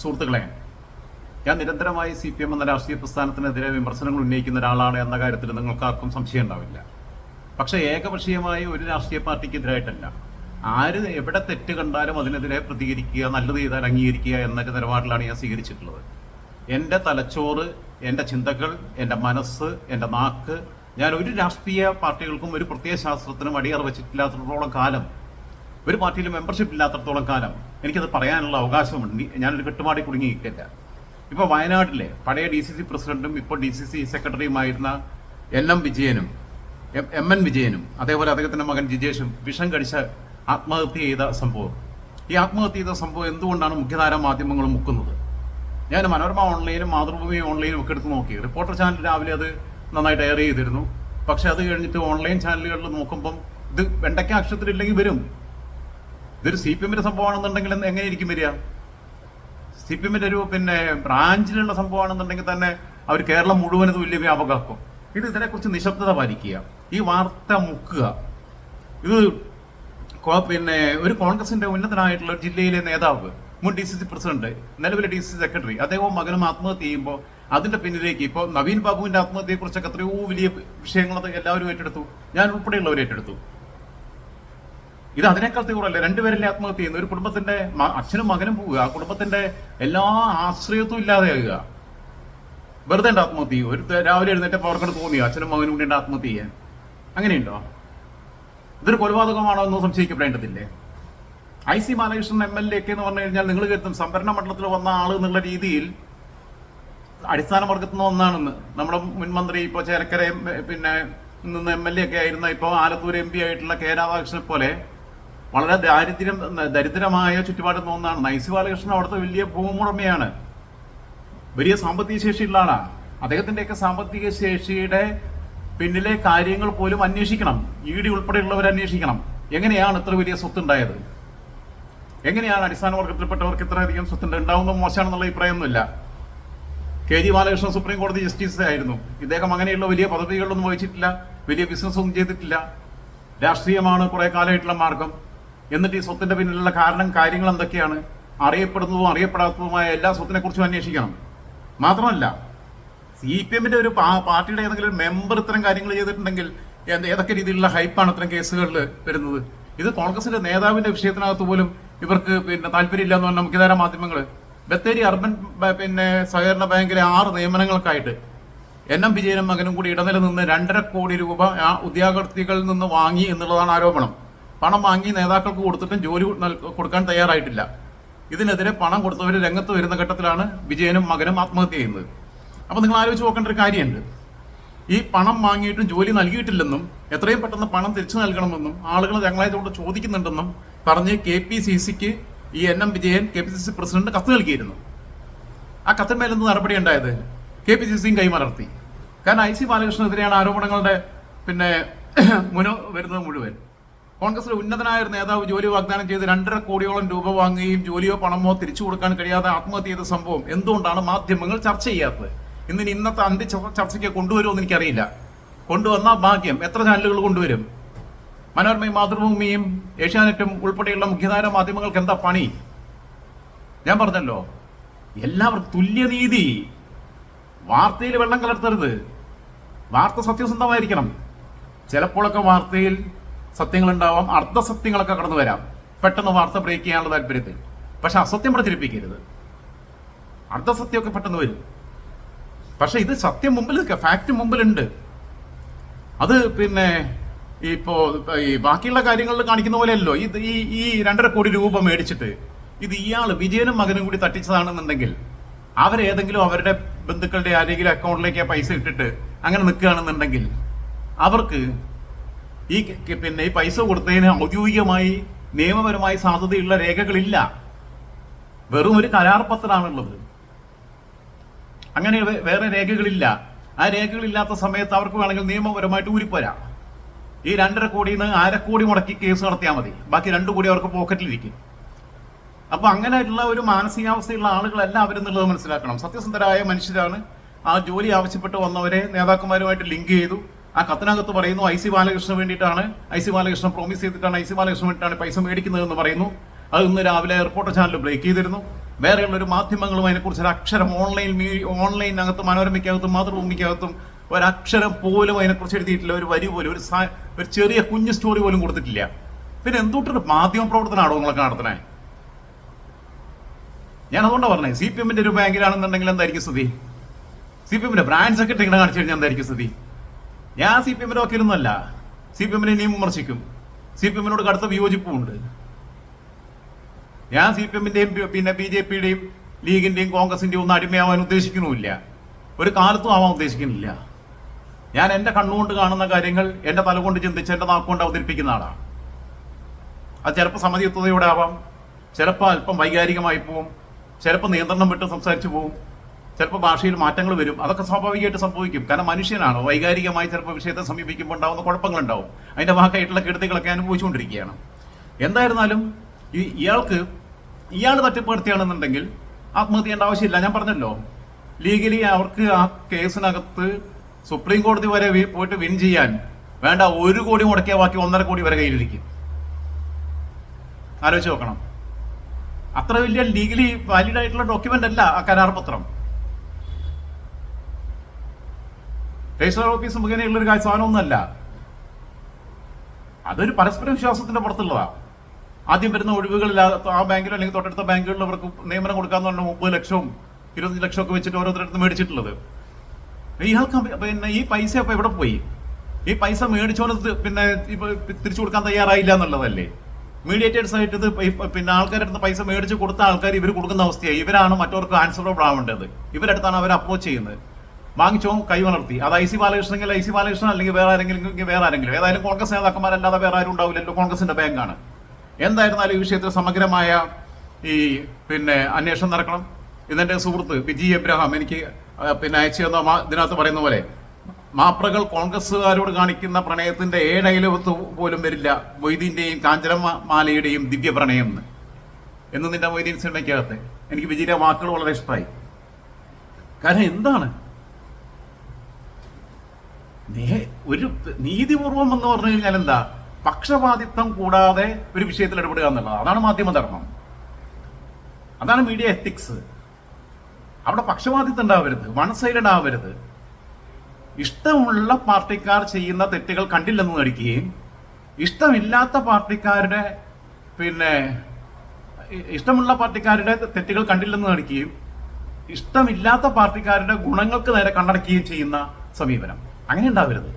സുഹൃത്തുക്കളെ ഞാൻ നിരന്തരമായി സി പി എം എന്ന രാഷ്ട്രീയ പ്രസ്ഥാനത്തിനെതിരെ വിമർശനങ്ങൾ ഉന്നയിക്കുന്ന ഒരാളാണ് എന്ന കാര്യത്തിൽ നിങ്ങൾക്കാർക്കും സംശയം ഉണ്ടാവില്ല. പക്ഷേ ഏകപക്ഷീയമായി ഒരു രാഷ്ട്രീയ പാർട്ടിക്കെതിരായിട്ടല്ല. ആര് എവിടെ തെറ്റ് കണ്ടാലും അതിനെതിരെ പ്രതികരിക്കുക നല്ലത് ചെയ്താൽ അംഗീകരിക്കുക എന്നൊരു നിലപാടിലാണ് ഞാൻ സ്വീകരിച്ചിട്ടുള്ളത്. എന്റെ തലച്ചോറ് എന്റെ ചിന്തകൾ എന്റെ മനസ്സ് എന്റെ നാക്ക് ഞാൻ ഒരു രാഷ്ട്രീയ പാർട്ടികൾക്കും ഒരു പ്രത്യയ ശാസ്ത്രത്തിനും അടിയറ വെച്ചിട്ടില്ലാത്തത്തോളം കാലം ഒരു പാർട്ടിയിൽ മെമ്പർഷിപ്പ് ഇല്ലാത്തടത്തോളം കാലം എനിക്കത് പറയാനുള്ള അവകാശമുണ്ട്. ഞാനൊരു കെട്ടുപാടി കുടുങ്ങി നിൽക്കില്ല ഇപ്പോൾ വയനാട്ടിലെ പഴയ ഡി സി സി പ്രസിഡന്റും ഇപ്പോൾ ഡി സി സി സെക്രട്ടറിയുമായിരുന്ന എൻ എം വിജയനും എം- എൻ വിജയനും അതേപോലെ അദ്ദേഹത്തിന്റെ മകൻ ജിജേഷും വിഷം കടിച്ച് ആത്മഹത്യ ചെയ്ത സംഭവം. ഈ ആത്മഹത്യ ചെയ്ത സംഭവം എന്തുകൊണ്ടാണ് മുഖ്യധാര മാധ്യമങ്ങൾ മുക്കുന്നത്? ഞാൻ മനോരമ ഓൺലൈനും മാതൃഭൂമി ഓൺലൈനും ഒക്കെ എടുത്ത് നോക്കി. റിപ്പോർട്ടർ ചാനൽ രാവിലെ അത് നന്നായിട്ട് എയർ ചെയ്തിരുന്നു. പക്ഷെ അത് കഴിഞ്ഞിട്ട് ഓൺലൈൻ ചാനലുകളിൽ നോക്കുമ്പം ഇത് വെണ്ടയ്ക്ക അക്ഷരത്തിലില്ലെങ്കിൽ വരും. ഇതൊരു സി പി എമ്മിന്റെ സംഭവമാണെന്നുണ്ടെങ്കിൽ എങ്ങനെ ഇരിക്കും വരിക? സി പി എമ്മിന്റെ ഒരു പിന്നെ ബ്രാഞ്ചിലുള്ള സംഭവമാണെന്നുണ്ടെങ്കിൽ തന്നെ അവർ കേരളം മുഴുവൻ ഇത് വലിയ വ്യാപകമാക്കും ഇത് ഇതിനെക്കുറിച്ച് നിശബ്ദത പാലിക്കുക. ഈ വാർത്ത മുക്കുക. ഇത് പിന്നെ ഒരു കോൺഗ്രസിന്റെ ഉന്നതനായിട്ടുള്ള ജില്ലയിലെ നേതാവ് മുൻ ഡി സി സി പ്രസിഡന്റ് നിലവിലെ ഡി സി സി സെക്രട്ടറി അദ്ദേഹവും മകനും ആത്മഹത്യ ചെയ്യുമ്പോൾ അതിന്റെ പിന്നിലേക്ക് ഇപ്പോൾ നവീൻ ബാബുവിന്റെ ആത്മഹത്യയെ കുറിച്ചൊക്കെ എത്രയോ വലിയ വിഷയങ്ങൾ എല്ലാവരും ഏറ്റെടുത്തു. ഞാൻ ഉൾപ്പെടെയുള്ളവർ ഏറ്റെടുത്തു. ഇത് അതിനേക്കാൾ തീവ്രമല്ലേ. രണ്ടുപേരല്ലേ ആത്മഹത്യ ചെയ്യുന്നു ഒരു കുടുംബത്തിന്റെ അച്ഛനും മകനും പോവുക. ആ കുടുംബത്തിന്റെ എല്ലാ ആശ്രയത്വം ഇല്ലാതെയാകുക. വെറുതെ ഉണ്ട് ആത്മഹത്യ ചെയ്യും ഒരു രാവിലെ എഴുന്നേറ്റ് അവർക്കത് തോന്നിയോ? അച്ഛനും മകനും കൂടി ഉണ്ട് ആത്മഹത്യ ചെയ്യാൻ. അങ്ങനെയുണ്ടോ? ഇതൊരു കൊലപാതകമാണോ എന്ന് സംശയിക്കപ്പെടേണ്ടതില്ലേ? I C Balakrishnan M L A ഒക്കെ എന്ന് പറഞ്ഞു കഴിഞ്ഞാൽ നിങ്ങൾ കരുതും സംഭരണ മണ്ഡലത്തിൽ വന്ന ആൾ എന്നുള്ള രീതിയിൽ അടിസ്ഥാന വർഗത്തിൽ നിന്ന് ഒന്നാണെന്ന്. നമ്മുടെ മുൻ മന്ത്രി ഇപ്പോൾ ചേലക്കര പിന്നെ നിന്ന് എം എൽ എ ഒക്കെ ആയിരുന്ന ഇപ്പോൾ ആലത്തൂർ എം പി ആയിട്ടുള്ള കെ രാധാകൃഷ്ണനെ പോലെ വളരെ ദാരിദ്ര്യം ദരിദ്രമായ ചുറ്റുപാട് തോന്നാണ് നൈസ് ബാലകൃഷ്ണൻ അവിടുത്തെ വലിയ ഭൂമുടമയാണ്. വലിയ സാമ്പത്തിക ശേഷിയുള്ള ആളാണ്. അദ്ദേഹത്തിന്റെയൊക്കെ സാമ്പത്തിക ശേഷിയുടെ പിന്നിലെ കാര്യങ്ങൾ പോലും അന്വേഷിക്കണം. ഇ ഡി ഉൾപ്പെടെയുള്ളവർ അന്വേഷിക്കണം. എങ്ങനെയാണ് ഇത്ര വലിയ സ്വത്ത് ഉണ്ടായത് എങ്ങനെയാണ് അടിസ്ഥാന വർഗത്തിൽപ്പെട്ടവർക്ക് ഇത്രയധികം സ്വത്തുണ്ട്? ഉണ്ടാവുന്നത് മോശമാണെന്നുള്ള അഭിപ്രായമൊന്നുമില്ല. കെ ജി ബാലകൃഷ്ണൻ സുപ്രീം കോടതി ജസ്റ്റിസ് ആയിരുന്നു. ഇദ്ദേഹം അങ്ങനെയുള്ള വലിയ പദവികളൊന്നും വഹിച്ചിട്ടില്ല. വലിയ ബിസിനസ് ഒന്നും ചെയ്തിട്ടില്ല. രാഷ്ട്രീയമാണ് കുറെ കാലമായിട്ടുള്ള മാർഗം. എന്നിട്ട് ഈ സ്വത്തിന്റെ പിന്നിലുള്ള കാരണം കാര്യങ്ങൾ എന്തൊക്കെയാണ്? അറിയപ്പെടുന്നതും അറിയപ്പെടാത്തതുമായ എല്ലാ സ്വത്തിനെ കുറിച്ചും അന്വേഷിക്കണം. മാത്രമല്ല സി പി എമ്മിന്റെ ഒരു പാർട്ടിയുടെ ഏതെങ്കിലും ഒരു മെമ്പർ ഇത്തരം കാര്യങ്ങൾ ചെയ്തിട്ടുണ്ടെങ്കിൽ ഏതൊക്കെ രീതിയിലുള്ള ഹൈപ്പാണ് ഇത്തരം കേസുകളിൽ വരുന്നത്? ഇത് കോൺഗ്രസിന്റെ നേതാവിന്റെ വിഷയത്തിനകത്ത് പോലും ഇവർക്ക് പിന്നെ താല്പര്യമില്ല എന്ന് പറഞ്ഞ മുഖ്യധാര മാധ്യമങ്ങൾ ബത്തേരി അർബൻ പിന്നെ സഹകരണ ബാങ്കിലെ ആറ് നിയമനങ്ങൾക്കായിട്ട് എൻ എം വിജയനും മകനും കൂടി ഇടനില നിന്ന് രണ്ടര കോടി രൂപ ആ ഉദ്യോഗാർത്ഥികളിൽ നിന്ന് വാങ്ങി എന്നുള്ളതാണ് ആരോപണം. പണം വാങ്ങി നേതാക്കൾക്ക് കൊടുത്തിട്ടും ജോലി കൊടുക്കാൻ തയ്യാറായിട്ടില്ല. ഇതിനെതിരെ പണം കൊടുത്തവർ രംഗത്ത് വരുന്ന ഘട്ടത്തിലാണ് വിജയനും മകനും ആത്മഹത്യ ചെയ്യുന്നത്. അപ്പൊ നിങ്ങൾ ആലോചിച്ച് നോക്കേണ്ട ഒരു കാര്യമുണ്ട്. ഈ പണം വാങ്ങിയിട്ടും ജോലി നൽകിയിട്ടില്ലെന്നും എത്രയും പെട്ടെന്ന് പണം തിരിച്ചു നൽകണമെന്നും ആളുകൾ ഞങ്ങളായതുകൊണ്ട് ചോദിക്കുന്നുണ്ടെന്നും പറഞ്ഞ് കെ പി സി സിക്ക് ഈ N M Vijayan K P C C president കത്ത് നൽകിയിരുന്നു. ആ കത്തിന്മേലെന്ത് നടപടി ഉണ്ടായത്? കെ പി സി സിയും കൈമലർത്തി. കാരണം ഐ സി ബാലകൃഷ്ണനെതിരെയാണ് ആരോപണങ്ങളുടെ പിന്നെ മുനോ വരുന്നത് മുഴുവൻ. കോൺഗ്രസിലെ ഉന്നതനായ ഒരു നേതാവ് ജോലി വാഗ്ദാനം ചെയ്ത് രണ്ടര കോടിയോളം രൂപ വാങ്ങുകയും ജോലിയോ പണമോ തിരിച്ചു കൊടുക്കാൻ കഴിയാതെ ആത്മഹത്യ ചെയ്ത സംഭവം എന്തുകൊണ്ടാണ് മാധ്യമങ്ങൾ ചർച്ച ചെയ്യാത്തത്? ഇന്ന് ഇന്നത്തെ അന്തി ചർച്ചയ്ക്ക് കൊണ്ടുവരുമെന്ന് എനിക്കറിയില്ല. കൊണ്ടുവന്ന ഭാഗ്യം എത്ര ചാനലുകൾ കൊണ്ടുവരും? മനോരമയും മാതൃഭൂമിയും ഏഷ്യാനെറ്റും ഉൾപ്പെടെയുള്ള മുഖ്യധാര മാധ്യമങ്ങൾക്ക് എന്താ പണി? ഞാൻ പറഞ്ഞല്ലോ എല്ലാവർക്കും തുല്യനീതി വാർത്തയിൽ വെള്ളം കലർത്തരുത്. വാർത്ത സത്യസന്ധമായിരിക്കണം. ചിലപ്പോഴൊക്കെ വാർത്തയിൽ സത്യങ്ങളുണ്ടാവാം അർദ്ധസത്യങ്ങളൊക്കെ കടന്നു വരാം. പെട്ടെന്ന് വാർത്ത ബ്രേക്ക് ചെയ്യാനുള്ള താല്പര്യത്തിൽ. പക്ഷെ അസത്യം പ്രചരിപ്പിക്കരുത് അർദ്ധസത്യമൊക്കെ പെട്ടെന്ന് വരും. പക്ഷെ ഇത് സത്യം മുമ്പിൽ നിൽക്കുക ഫാക്ട് മുമ്പിലുണ്ട്. അത് പിന്നെ ഇപ്പോ ഈ ബാക്കിയുള്ള കാര്യങ്ങളിൽ കാണിക്കുന്ന പോലെയല്ലോ ഇത് ഈ ഈ രണ്ടര കോടി രൂപ മേടിച്ചിട്ട് ഇത് ഇയാൾ വിജയനും മകനും കൂടി തട്ടിച്ചതാണെന്നുണ്ടെങ്കിൽ അവരേതെങ്കിലും അവരുടെ ബന്ധുക്കളുടെ ആരെങ്കിലും അക്കൗണ്ടിലേക്ക് പൈസ ഇട്ടിട്ട് അങ്ങനെ നിൽക്കുകയാണെന്നുണ്ടെങ്കിൽ അവർക്ക് ഈ പിന്നെ ഈ പൈസ കൊടുത്തതിന് ഔദ്യോഗികമായി നിയമപരമായി സാധ്യതയുള്ള രേഖകളില്ല. വെറും ഒരു കരാർ പത്രമാണുള്ളത്. അങ്ങനെ വേറെ രേഖകളില്ല. ആ രേഖകളില്ലാത്ത സമയത്ത് അവർക്ക് വേണമെങ്കിൽ നിയമപരമായിട്ട് ഊരിപ്പോരാം. ഈ രണ്ടര കോടിയിൽ നിന്ന് അരക്കോടി മുടക്കി കേസ് നടത്തിയാൽ മതി. ബാക്കി രണ്ടു കോടി അവർക്ക് പോക്കറ്റിലിരിക്കും. അപ്പൊ അങ്ങനെയുള്ള ഒരു മാനസികാവസ്ഥയുള്ള ആളുകളല്ല അവരെന്നുള്ളത് മനസ്സിലാക്കണം. സത്യസന്ധരായ മനുഷ്യരാണ് ആ ജോലി ആവശ്യപ്പെട്ട് വന്നവരെ നേതാക്കന്മാരുമായിട്ട് ലിങ്ക് ചെയ്തു. ആ കത്തിനകത്ത് പറയുന്നു ഐ സി ബാലകൃഷ്ണന് വേണ്ടിയിട്ടാണ് ഐ സി ബാലകൃഷ്ണൻ പ്രോമിസ് ചെയ്തിട്ടാണ് ഐ സി ബാലകൃഷ്ണൻ വേണ്ടിയിട്ടാണ് പൈസ മേടിക്കുന്നത് എന്ന് പറയുന്നു. അത് ഇന്ന് രാവിലെ റിപ്പോർട്ടർ ചാനൽ ബ്രേക്ക് ചെയ്തിരുന്നു. വേറെയുള്ള ഒരു മാധ്യമങ്ങളും അതിനെക്കുറിച്ച് ഒരു അക്ഷരം ഓൺലൈൻ ഓൺലൈനകത്തും മനോരമയ്ക്കകത്തും മാതൃഭൂമിക്കകത്തും ഒരക്ഷരം പോലും അതിനെക്കുറിച്ച് എഴുതിയിട്ടില്ല. ഒരു വരി പോലും ഒരു ഒരു ചെറിയ കുഞ്ഞു സ്റ്റോറി പോലും കൊടുത്തിട്ടില്ല. പിന്നെ എന്തുകൊണ്ടൊരു മാധ്യമ പ്രവർത്തനമാണോ നിങ്ങളൊക്കെ നടത്തണേ ഞാൻ അതുകൊണ്ടാണ് പറഞ്ഞത് സി പി എമ്മിന്റെ ഒരു ബാങ്കിലാണെന്നുണ്ടെങ്കിൽ എന്തായിരിക്കും സ്ഥിതി? സി പി എമ്മിന്റെ ബ്രാഞ്ച് സെക്രട്ടറി ഇങ്ങനെ കാണിച്ചു കഴിഞ്ഞാൽ എന്തായിരിക്കും സ്ഥിതി? ഞാൻ സി പി എമ്മിന്റെ വക്കീലൊന്നുമല്ല. സി പി എമ്മിനെ ഇനിയും വിമർശിക്കും. സി പി എമ്മിനോട് കടുത്ത വിയോജിപ്പുമുണ്ട്. ഞാൻ സി പി എമ്മിന്റെയും പിന്നെ ബി ജെ പിയുടെയും ലീഗിന്റെയും കോൺഗ്രസിന്റെയും ഒന്നും അടിമയാവാൻ ഉദ്ദേശിക്കുന്നുമില്ല. ഒരു കാലത്തും ആവാൻ ഉദ്ദേശിക്കുന്നില്ല. ഞാൻ എന്റെ കണ്ണുകൊണ്ട് കാണുന്ന കാര്യങ്ങൾ എന്റെ തലകൊണ്ട് ചിന്തിച്ച് എന്റെ നാക്കുകൊണ്ട് അവതരിപ്പിക്കുന്ന ആളാണ്. അത് ചിലപ്പോൾ സമതിയുക്തതയോടെ ആവാം. ചിലപ്പോൾ അല്പം വൈകാരികമായി പോവും. ചിലപ്പോൾ നിയന്ത്രണം വിട്ട് സംസാരിച്ചു പോവും. ചിലപ്പോൾ ഭാഷയിൽ മാറ്റങ്ങൾ വരും. അതൊക്കെ സ്വാഭാവികമായിട്ട് സംഭവിക്കും. കാരണം മനുഷ്യനാണ്. വൈകാരികമായി ചിലപ്പോൾ വിഷയത്തെ സമീപിക്കുമ്പോൾ ഉണ്ടാവുന്ന കുഴപ്പങ്ങളുണ്ടാവും. അതിന്റെ ഭാഗമായിട്ടുള്ള കെടുതികളൊക്കെ അനുഭവിച്ചുകൊണ്ടിരിക്കുകയാണ്. എന്തായിരുന്നാലും ഈ ഇയാൾക്ക് ഇയാൾ തട്ടിപ്പടുത്തിയാണെന്നുണ്ടെങ്കിൽ ആത്മഹത്യ ചെയ്യേണ്ട ആവശ്യമില്ല. ഞാൻ പറഞ്ഞല്ലോ. ലീഗലി അവർക്ക് ആ കേസിനകത്ത് സുപ്രീം കോടതി വരെ പോയിട്ട് വിൻ ചെയ്യാൻ വേണ്ട ഒരു കോടി മുടക്കിയ ബാക്കി ഒന്നര കോടി വരെ കയ്യിലിരിക്കും. ആലോചിച്ച് നോക്കണം. അത്ര വലിയ ലീഗലി വാലിഡ് ആയിട്ടുള്ള ഡോക്യുമെന്റ് അല്ല ആ കരാർ പത്രം. രജിസ്ട്രാർ ഓഫീസ് മുഖേനയുള്ള ഒരു സാധനമൊന്നുമല്ല. അതൊരു പരസ്പര വിശ്വാസത്തിന്റെ പുറത്തുള്ളതാ. ആദ്യം വരുന്ന ഒഴിവുകളിൽ ആ- ബാങ്കിലും അല്ലെങ്കിൽ തൊട്ടടുത്ത ബാങ്കുകളിൽ അവർക്ക് നിയമനം കൊടുക്കാന്ന് പറഞ്ഞാൽ മുപ്പത് ലക്ഷവും ഇരുപത്തഞ്ച് ലക്ഷം ഒക്കെ വെച്ചിട്ട് ഓരോരുത്തരടുത്ത് മേടിച്ചിട്ടുള്ളത്. ഇയാൾക്ക് പിന്നെ ഈ പൈസ അപ്പൊ എവിടെ പോയി? ഈ പൈസ മേടിച്ചോണ്ട് ഇത് പിന്നെ തിരിച്ചു കൊടുക്കാൻ തയ്യാറായില്ല എന്നുള്ളതല്ലേ? മീഡിയേറ്റേഴ്സ് ആയിട്ട് പിന്നെ ആൾക്കാരുടെ പൈസ മേടിച്ച് കൊടുത്ത ആൾക്കാർ ഇവർ കൊടുക്കുന്ന അവസ്ഥയായി ഇവരാണ് മറ്റവർക്ക് ആൻസറബിൾ ആവേണ്ടത്. ഇവരടുത്താണ് അവർ അപ്രോച്ച് ചെയ്യുന്നത്. വാങ്ങിച്ചോ കൈവളർത്തി അത് ഐ സി ബാലകൃഷ്ണനെങ്കിൽ ഐ സി ബാലകൃഷ്ണൻ അല്ലെങ്കിൽ വേറെ ആരെങ്കിലും വേറെ ആരെങ്കിലും. ഏതായാലും കോൺഗ്രസ് നേതാക്കന്മാരല്ലാതെ വേറെ ആരും ഉണ്ടാവില്ലല്ലോ. കോൺഗ്രസിന്റെ ബാങ്കാണ്. എന്തായിരുന്നാലും ഈ വിഷയത്തിൽ സമഗ്രമായ ഈ പിന്നെ അന്വേഷണം നടക്കണം. ഇതിന്റെ സുഹൃത്ത് വിജി എബ്രഹാം എനിക്ക് പിന്നെ അയച്ചു തന്ന ഇതിനകത്ത് പറയുന്ന പോലെ മാപ്രകൾ കോൺഗ്രസ്സുകാരോട് കാണിക്കുന്ന പ്രണയത്തിന്റെ ഏഴയലവത്ത് പോലും വരില്ല. മൊയ്തീന്റെയും കാഞ്ചനമാലയുടെയും ദിവ്യ പ്രണയം എന്ന്. നിന്റെ മൊയ്തീൻ സിനിമയ്ക്കകത്ത്. എനിക്ക് വിജയിയുടെ വാക്കുകൾ വളരെ ഇഷ്ടമായി കാരണം എന്താണ്? നേ- ഒരു നീതിപൂർവം എന്ന് പറഞ്ഞു കഴിഞ്ഞാൽ എന്താ? പക്ഷപാതിത്വം കൂടാതെ ഒരു വിഷയത്തിൽ ഇടപെടുക എന്നുള്ളത്. അതാണ് മാധ്യമധർമ്മം. അതാണ് മീഡിയ എത്തിക്സ് അവിടെ പക്ഷപാതിത്വം ഉണ്ടാവരുത് വൺ സൈഡഡ് ആവരുത് ഇഷ്ടമുള്ള പാർട്ടിക്കാർ ചെയ്യുന്ന തെറ്റുകൾ കണ്ടില്ലെന്ന് നടിക്കുകയും ഇഷ്ടമില്ലാത്ത പാർട്ടിക്കാരുടെ പിന്നെ ഇഷ്ടമുള്ള പാർട്ടിക്കാരുടെ തെറ്റുകൾ കണ്ടില്ലെന്ന് നടിക്കുകയും ഇഷ്ടമില്ലാത്ത പാർട്ടിക്കാരുടെ ഗുണങ്ങൾക്ക് നേരെ കണ്ടടക്കുകയും ചെയ്യുന്ന സമീപനം. അങ്ങനെ ഉണ്ടാവരുത്.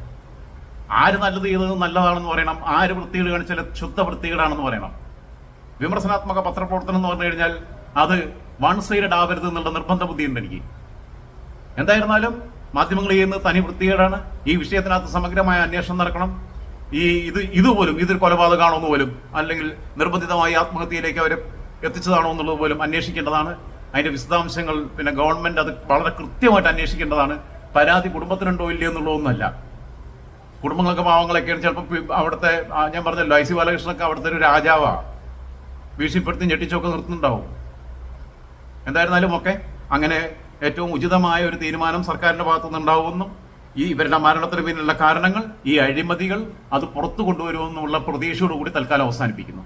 ആര് നല്ലത് ചെയ്തത് നല്ലതാണെന്ന് പറയണം. ആര് വൃത്തികേട് കാണിച്ചാൽ ശുദ്ധ വൃത്തികേടാണെന്ന് പറയണം. വിമർശനാത്മക പത്രപ്രവർത്തനം എന്ന് പറഞ്ഞു കഴിഞ്ഞാൽ അത് വൺ സൈഡഡ് ആവരുത് എന്നുള്ള നിർബന്ധ ബുദ്ധിയുണ്ട് എനിക്ക്. എന്തായിരുന്നാലും മാധ്യമങ്ങൾ ചെയ്യുന്നത് തനി വൃത്തികേടാണ്. ഈ വിഷയത്തിനകത്ത് സമഗ്രമായ അന്വേഷണം നടക്കണം. ഈ ഇത് ഇതുപോലും ഇതൊരു കൊലപാതകമാണോ എന്ന് പോലും അല്ലെങ്കിൽ നിർബന്ധിതമായി ആത്മഹത്യയിലേക്ക് അവരെ എത്തിച്ചതാണോ എന്നുള്ളത് പോലും അന്വേഷിക്കേണ്ടതാണ്. അതിന്റെ വിശദാംശങ്ങൾ പിന്നെ ഗവൺമെന്റ് അത് വളരെ കൃത്യമായിട്ട് അന്വേഷിക്കേണ്ടതാണ്. പരാതി കുടുംബത്തിനുണ്ടോ ഇല്ലയോ എന്നുള്ളതൊന്നുമല്ല. കുടുംബങ്ങളൊക്കെ പാവങ്ങളൊക്കെയാണ്. ചിലപ്പോൾ അവിടുത്തെ ഞാൻ പറഞ്ഞല്ലോ ഐ സി ബാലകൃഷ്ണനൊക്കെ അവിടുത്തെ ഒരു രാജാവാണ് ഭീഷണിപ്പെടുത്തി ഞെട്ടിച്ചൊക്കെ നിർത്തുന്നുണ്ടാവും. എന്തായിരുന്നാലും ഒക്കെ അങ്ങനെ ഏറ്റവും ഉചിതമായ ഒരു തീരുമാനം സർക്കാരിന്റെ ഭാഗത്തുനിന്ന് ഉണ്ടാവുമെന്നും ഈ ഇവരുടെ മരണത്തിന് പിന്നിലുള്ള കാരണങ്ങൾ ഈ അഴിമതികൾ അത് പുറത്തു കൊണ്ടുവരുമെന്നുള്ള പ്രതീക്ഷയോടുകൂടി തൽക്കാലം അവസാനിപ്പിക്കുന്നു.